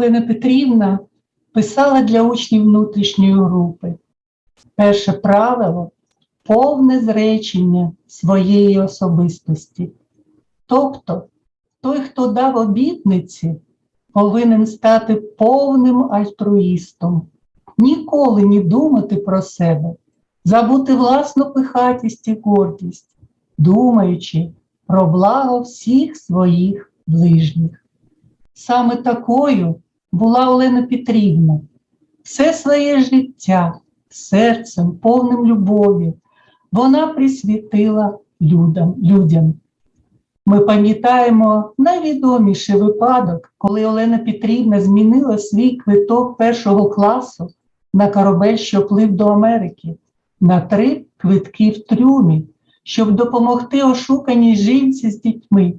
Олена Петрівна писала для учнів внутрішньої групи. Перше правило повне зречення своєї особистості. Тобто, той, хто дав обітниці, повинен стати повним альтруїстом, ніколи не думати про себе, забути власну пихатість і гордість, думаючи про благо всіх своїх ближніх. Саме такою була Олена Петрівна. Все своє життя серцем, повним любові, вона присвятила людям. людям. Ми пам'ятаємо найвідоміший випадок, коли Олена Петрівна змінила свій квиток першого класу на корабель, що плив до Америки, на три квитки в трюмі, щоб допомогти ошуканій жінці з дітьми.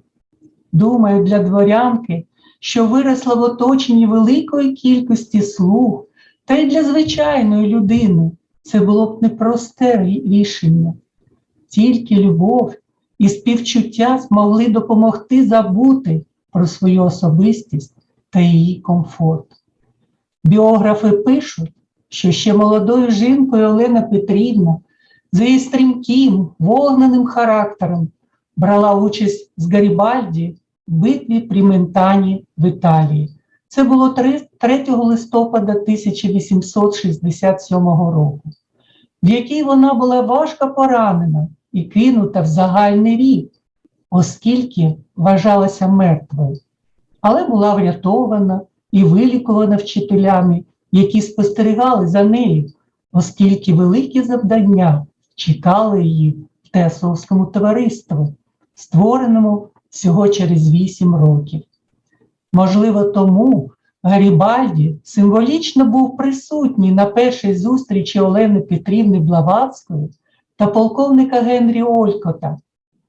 Думаю, для дворянки, що виросла в оточенні великої кількості слуг, та й для звичайної людини це було б непросте рішення. Тільки любов і співчуття змогли допомогти забути про свою особистість та її комфорт. Біографи пишуть, що ще молодою жінкою Олена Петрівна за її стрімким, вогненим характером брала участь з Гарібальді битві при Ментані в Італії. Це було 3 3 листопада 1867 року, в якій вона була важко поранена і кинута в загальний рік, оскільки вважалася мертвою, але була врятована і вилікувана вчителями, які спостерігали за нею, оскільки великі завдання чекали її в Теосовському товаристві, створеному всього через 8 років. Можливо, тому Гарібальді символічно був присутній на першій зустрічі Олени Петрівни Блаватської та полковника Генрі Олькота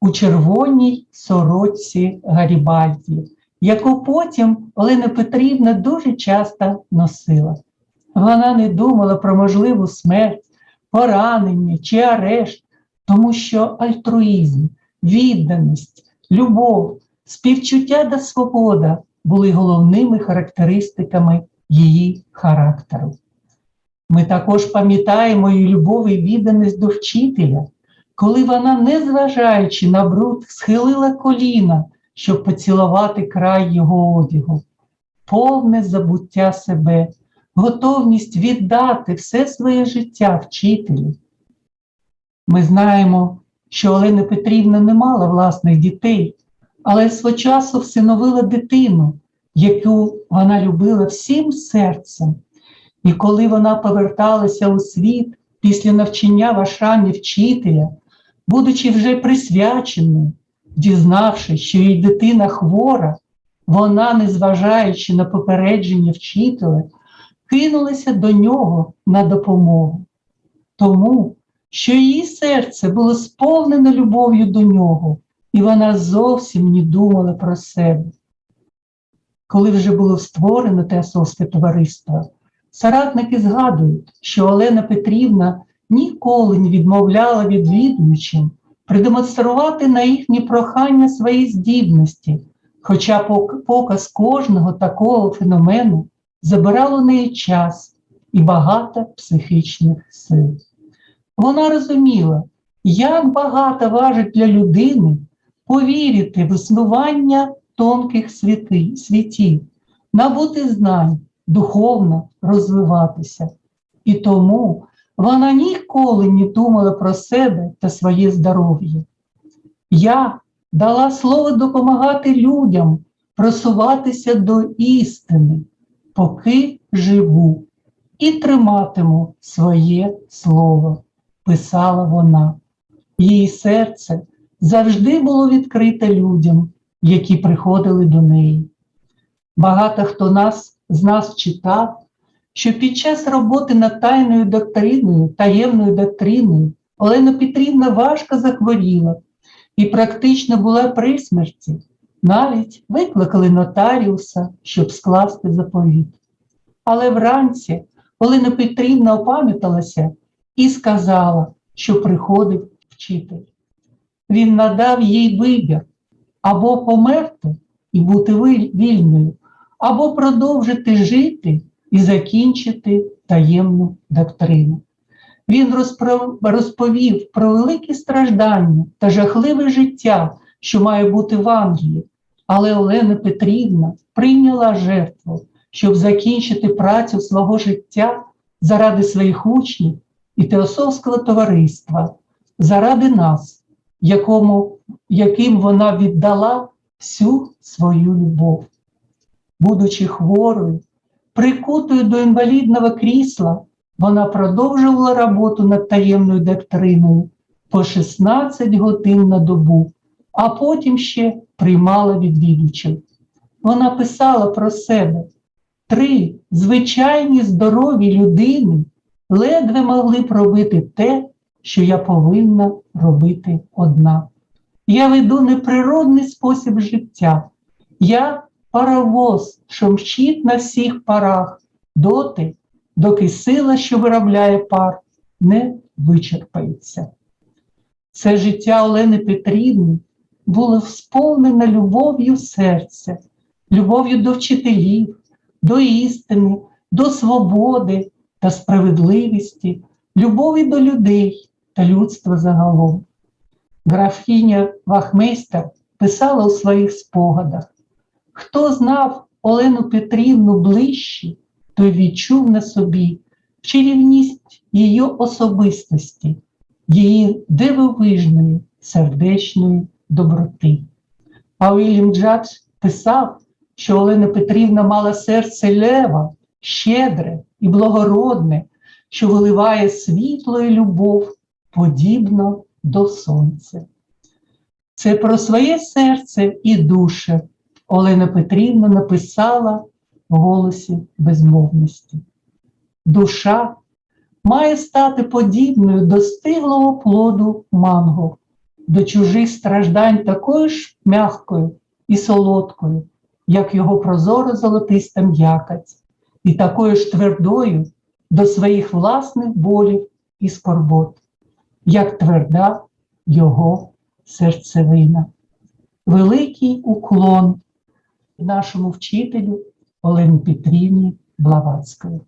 у червоній сорочці Гарібальді, яку потім Олена Петрівна дуже часто носила. Вона не думала про можливу смерть, поранення чи арешт, тому що альтруїзм, відданість, любов, співчуття та свобода були головними характеристиками її характеру. Ми також пам'ятаємо її любов і відданість до вчителя, коли вона, незважаючи на бруд, схилила коліна, щоб поцілувати край його одягу, повне забуття себе, готовність віддати все своє життя вчителю. Ми знаємо, що Олена Петрівна не мала власних дітей, але свого часу всиновила дитину, яку вона любила всім серцем. І коли вона поверталася у світ після навчання в Ашані вчителя, будучи вже присвяченою, дізнавшись, що її дитина хвора, вона, незважаючи на попередження вчителя, кинулася до нього на допомогу. Тому, що її серце було сповнене любов'ю до нього, і вона зовсім не думала про себе. Коли вже було створено те Теософське товариство, соратники згадують, що Олена Петрівна ніколи не відмовляла відвідувачам продемонструвати на їхні прохання свої здібності, хоча показ кожного такого феномену забирав у неї час і багато психічних сил. Вона розуміла, як багато важить для людини повірити в існування тонких світів, набути знань, духовно розвиватися. І тому вона ніколи не думала про себе та своє здоров'я. Я дала слово допомагати людям просуватися до істини, поки живу, і триматиму своє слово, писала вона. Її серце завжди було відкрите людям, які приходили до неї. Багато хто нас, з нас читав, що під час роботи над тайною доктриною, таємною доктриною Олена Петрівна важко захворіла і практично була при смерті. Навіть викликали нотаріуса, щоб скласти заповіт. Але вранці Олена Петрівна опам'яталася і сказала, що приходить вчитель. Він надав їй вибір або померти і бути вільною, або продовжити жити і закінчити таємну доктрину. Він розповів про великі страждання та жахливе життя, що має бути в Англії, але Олена Петрівна прийняла жертву, щоб закінчити працю свого життя заради своїх учнів і Теософського товариства, заради нас, якому, яким вона віддала всю свою любов. Будучи хворою, прикутою до інвалідного крісла, вона продовжувала роботу над таємною доктриною по 16 годин на добу, а потім ще приймала відвідувачів. Вона писала про себе. Три звичайні здорові людини ледве могли б робити те, що я повинна робити одна. Я веду неприродний спосіб життя. Я паровоз, що мчить на всіх парах, доти, доки сила, що виробляє пар, не вичерпається. Це життя Олени Петрівни було сповнене любов'ю серця, любов'ю до вчителів, до істини, до свободи та справедливості, любові до людей та людства загалом. Графіня Вахмейстер писала у своїх спогадах: хто знав Олену Петрівну ближче, той відчув на собі чарівність її особистості, її дивовижної сердечної доброти. А Уільям Джадж писав, що Олена Петрівна мала серце лева, щедре і благородне, що виливає світло і любов подібно до сонця. Це про своє серце і душе Олена Петрівна написала в голосі безмовності. Душа має стати подібною до стиглого плоду манго, до чужих страждань такою ж м'якою і солодкою, як його прозоро золотиста м'якать, і такою ж твердою до своїх власних болів і скорбот, як тверда його серцевина. Великий уклон нашому вчителю Олені Петрівні Блаватської.